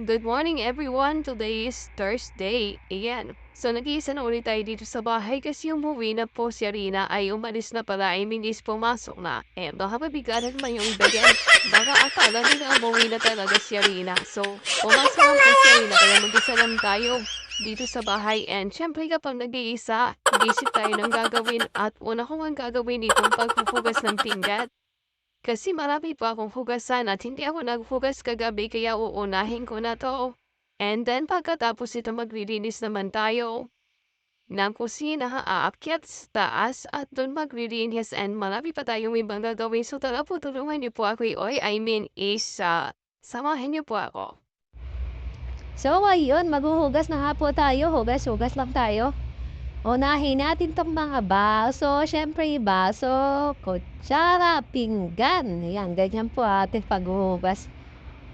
Good morning everyone! Today is Thursday. Ayan. So nag-iisa na ulit tayo dito sa bahay kasi movie na po si Arina ay umalis na pala ay minis pumasok na. Eh baka mabigaran man yung bigyan. Baka akala nila umuwi na talaga si Arina. So pumasok lang po si Arina kaya mag-isa lang tayo dito sa bahay. And syempre kapag nag-iisa, isip tayo ng gagawin at una ko ang gagawin itong pagpupugas ng pinggan. Kasi marami pa akong hugasan at hindi ako naghugas kagabi kaya uunahin ko na to. And then pagkatapos ito maglilinis naman tayo ng kusina, aakyat sa taas at doon maglilinis and marami pa tayong ibang gagawin. So tara po tulungan niyo po ako oy, I mean is uh, samahan niyo po ako. So, ayun, maghuhugas na nga po tayo. Hugas-hugas lang tayo. Unahin natin tong mga baso. Siyempre, baso, kutsara, pinggan. Yan, ganyan po ating paghuhugas.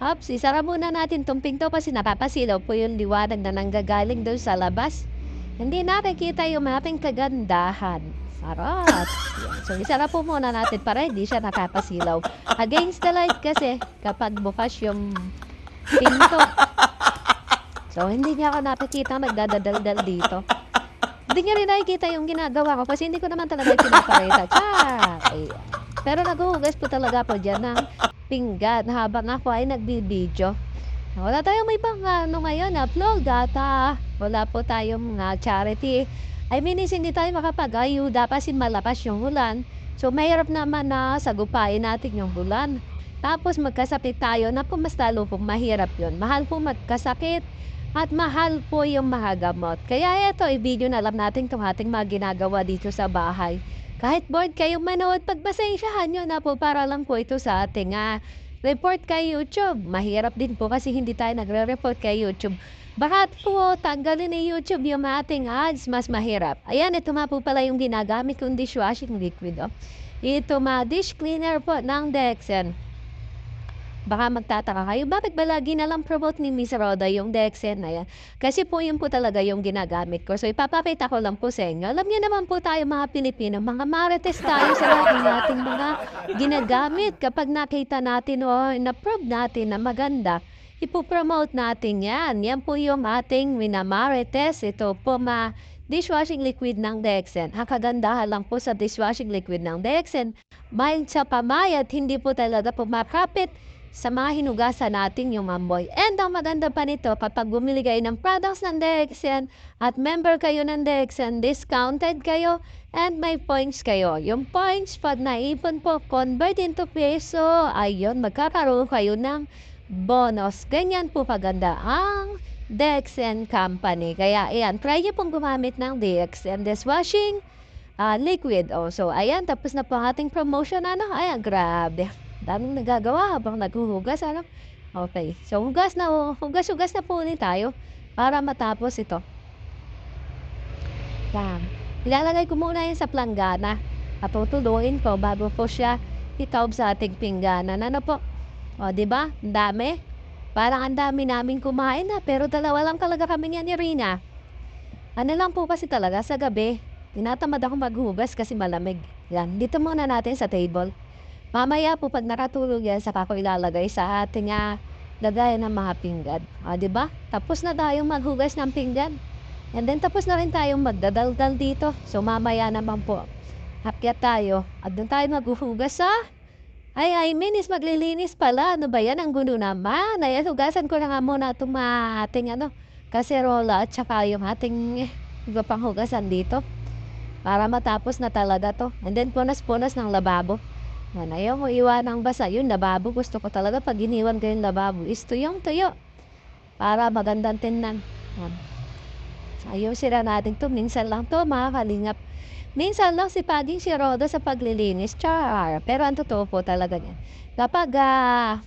Ups, isara muna natin tong pinto kasi napapasilaw po yung liwanag na nanggagaling doon sa labas. Hindi nakikita yung ating kagandahan. Sarap. So, isara po muna natin para hindi siya nakapasilaw. Against the light kasi kapag bukas yung pinto. So, hindi niya ako nakikita nagdadadaldal dito. Hindi niya rin nakikita yung ginagawa ko kasi hindi ko naman talaga pinapakita. Char! Ayan. Pero naghuhugas po talaga po dyan ng pinggan habang ako ay nagbibideo. Wala tayong may pang ano ngayon, upload data. Wala po tayong mga charity. I mean, is hindi tayo makapag-ayuda kasi malapas yung ulan. So, mahirap naman na sagupain natin yung ulan. Tapos magkasakit tayo na po mas lalo pong mahirap yun. Mahal po magkasakit at mahal po yung mga gamot. Kaya ito, i-video na lang natin itong ating mga ginagawa dito sa bahay. Kahit bored kayong manood, pagpasensyahan nyo na po para lang po ito sa ating ah, report kay YouTube. Mahirap din po kasi hindi tayo nagre-report kay YouTube. Baka po tanggalin ni YouTube yung ating ads, mas mahirap. Ayan, ito nga po pala yung ginagamit kong dishwashing liquid. Oh. Ito ma dish cleaner po ng Dexen. Baka magtataka kayo, bakit ba lagi na lang promote ni Miss Roda yung Dexen na yan? Kasi po yun po talaga yung ginagamit ko. So ipapakita ko lang po sa inyo. Alam niyo naman po tayo mga Pilipino, mga marites tayo sa lahat ng ating mga ginagamit. Kapag nakita natin o na-prove natin na maganda, ipopromote natin yan. Yan po yung ating minamarites. Ito po ma dishwashing liquid ng Dexen. Ang kagandahan lang po sa dishwashing liquid ng Dexen, mild sa pamayat, hindi po talaga pumakapit sa mga hinugasan natin yung mamboy. And ang maganda pa nito, kapag bumili kayo ng products ng Dexen at member kayo ng Dexen, discounted kayo and may points kayo. Yung points, pag naipon po, convert into peso, ayun, magkakaroon kayo ng bonus. Ganyan po paganda ang Dexen Company. Kaya, ayan, try nyo pong gumamit ng Dexen dishwashing ah, liquid. Oh, so, ayan, tapos na po ang ating promotion. Ano? Ayan, grabe. Daming nagagawa habang naghuhugas. Ano? Okay. So, hugas na, oh, hugas-hugas na po ulit tayo para matapos ito. Yan. Ilalagay ko muna yan sa planggana at tutuluin ko bago po siya itaob sa ating pingganan. Ano po? O, di ba? Ang dami. Parang ang dami namin kumain na, pero dalawa lang talaga kami niya ni Rina. Ano lang po kasi talaga sa gabi. Tinatamad ako maghugas kasi malamig. Yan, dito muna natin sa table. Mamaya po pag nakatulog yan, saka ko ilalagay sa ating uh, lagayan ng mga pinggan. O, di ba? Tapos na tayong maghugas ng pinggan. And then tapos na rin tayong magdadaldal dito. So mamaya naman po, hakyat tayo. At doon tayo maghuhugas sa ay, ay, minis, maglilinis pala. Ano ba yan? Ang gulo naman. Ay, hugasan ko na nga muna itong ating ano, kaserola at saka yung ating iba pang hugasan dito. Para matapos na talaga to. And then punas-punas ng lababo. Yan, ayaw mo iwan ng basa. Yung lababo, gusto ko talaga pag iniwan ko yung lababo is tuyong tuyo. Para magandang tinnan. Yan. Ayaw sila natin to. Minsan lang to, mga kalingap. Minsan lang si Paging si Roda sa paglilinis, char. Pero ang totoo po talaga niyan. Kapag ah,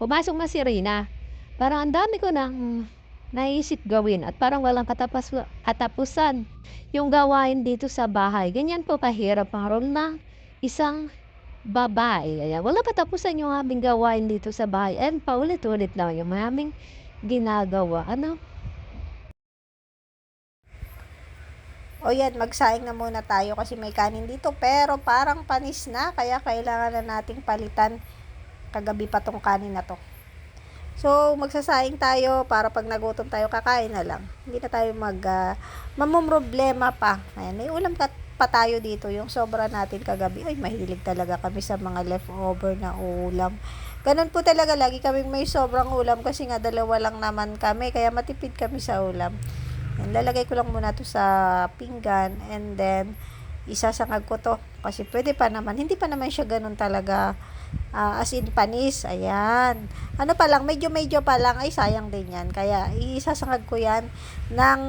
pumasok na si Rina, parang ang dami ko nang naisip gawin at parang walang katapas, katapusan yung gawain dito sa bahay. Ganyan po kahirap ang role ng isang babae. Ayan, wala katapusan yung aming gawain dito sa bahay. And paulit-ulit lang yung aming ginagawa. Ano? O yan, magsaing na muna tayo kasi may kanin dito. Pero parang panis na, kaya kailangan na nating palitan. Kagabi pa tong kanin na to. So, magsasaing tayo para pag nagutom tayo, kakain na lang. Hindi na tayo mag, uh, mamumroblema pa. Ayan, may ulam ka, pa tayo dito. Yung sobra natin kagabi. Ay, mahilig talaga kami sa mga leftover na ulam. Ganun po talaga, lagi kaming may sobrang ulam kasi nga dalawa lang naman kami. Kaya matipid kami sa ulam. Yan, lalagay ko lang muna to sa pinggan and then isasangag ko to kasi pwede pa naman hindi pa naman siya ganun talaga ah, as in panis ayan ano pa lang medyo medyo pa lang ay sayang din yan kaya isasangag ko yan ng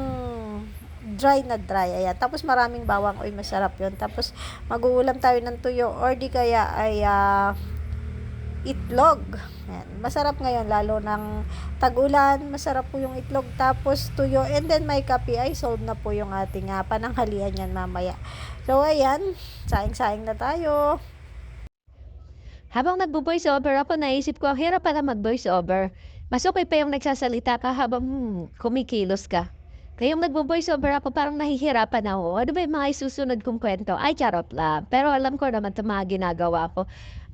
dry na dry ayan tapos maraming bawang oy masarap yun tapos mag-uulam tayo ng tuyo or di kaya ay ah, itlog Ayan. Masarap ngayon, lalo ng tag-ulan, masarap po yung itlog, tapos tuyo, and then may kape, ay sold na po yung ating uh, pananghalian yan mamaya. So, ayan, saing-saing na tayo. Habang nagbo-voice over ako, naisip ko, ang hirap pala mag-voice over. Mas okay pa yung nagsasalita ka habang hmm, kumikilos ka. Kaya yung nagbo-voice over ako, parang nahihirapan ako. Ano ba yung mga isusunod kong kwento? Ay, charot lang. Pero alam ko naman ito mga ginagawa ko.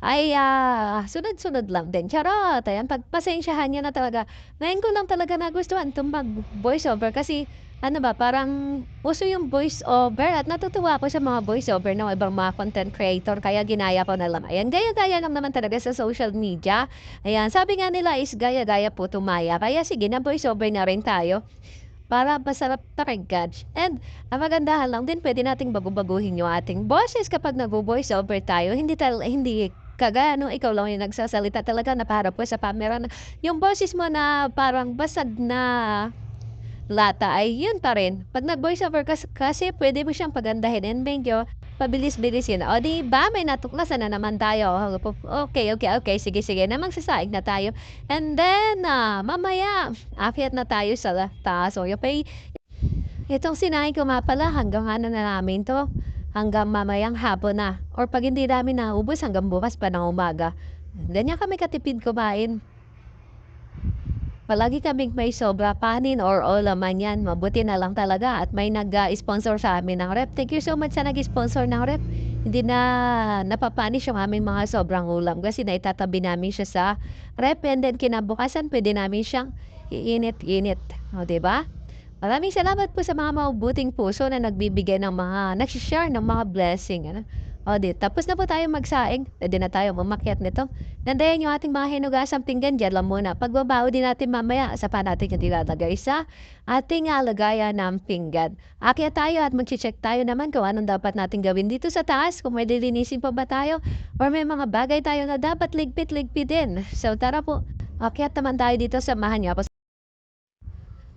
Ay, ah, sunod-sunod lang din. Charot! Ayan, pagpasensyahan niyo na talaga. Ngayon ko lang talaga nagustuhan itong mag-voice over kasi ano ba, parang uso yung voice over at natutuwa ako sa mga voice over ng ibang mga content creator kaya ginaya ko na lang. Ayan, gaya-gaya lang naman talaga sa social media. Ayan, sabi nga nila is gaya-gaya po tumaya. Kaya sige na voice over na rin tayo para masarap pakinggan. And ang magandahan lang din, pwede nating bago-baguhin yung ating boses kapag nag-voice over tayo. Hindi, tal- hindi kagaya nung ikaw lang yung nagsasalita talaga na para po sa camera yung boses mo na parang basag na lata ay yun pa rin. Pag nag-voice over kasi, kasi pwede mo siyang pagandahin and medyo pabilis-bilis yun. O di ba may natuklasan na naman tayo. Okay, okay, okay. Sige, sige. Na magsasaig na tayo. And then, ah, mamaya, akyat na tayo sa taas. O okay. Itong sinain ko nga pala, hanggang ano na namin to. Hanggang mamayang hapon na. Or pag hindi namin naubos, hanggang bukas pa ng umaga. Ganyan kami katipid kumain. Palagi kaming may sobra panin or all man yan. Mabuti na lang talaga at may nag-sponsor sa amin ng rep. Thank you so much sa nag-sponsor ng rep. Hindi na napapanis yung aming mga sobrang ulam kasi naitatabi namin siya sa rep and then kinabukasan pwede namin siyang iinit-init. O, diba? Maraming salamat po sa mga mabuting puso na nagbibigay ng mga, nagsishare ng mga blessing. Ano? O, di, tapos na po tayo magsaing. Pwede na tayo umakyat nito. Nandayan yung ating mga hinugasang pinggan. Diyan lang muna. Pagbabao din natin mamaya, sa natin yung nilalagay sa ating alagayan ng pinggan. Akyat tayo at mag-check tayo naman kung anong dapat natin gawin dito sa taas. Kung may lilinisin pa ba tayo or may mga bagay tayo na dapat ligpit-ligpitin. So, tara po. Akyat naman tayo dito. Samahan niyo.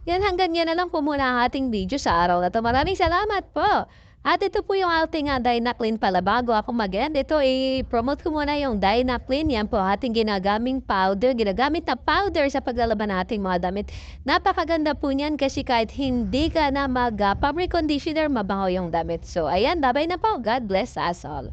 Yan hanggang yan na lang po muna ating video sa araw na to. Maraming salamat po. At ito po yung ating uh, Dynaclean pala. Bago ako mag-end, ito i-promote ko muna yung Dynaclean. Yan po ating ginagaming powder. Ginagamit na powder sa paglalaban nating mga damit. Napakaganda po niyan kasi kahit hindi ka na mag-fabric conditioner, mabango yung damit. So, ayan, babay na po. God bless us all.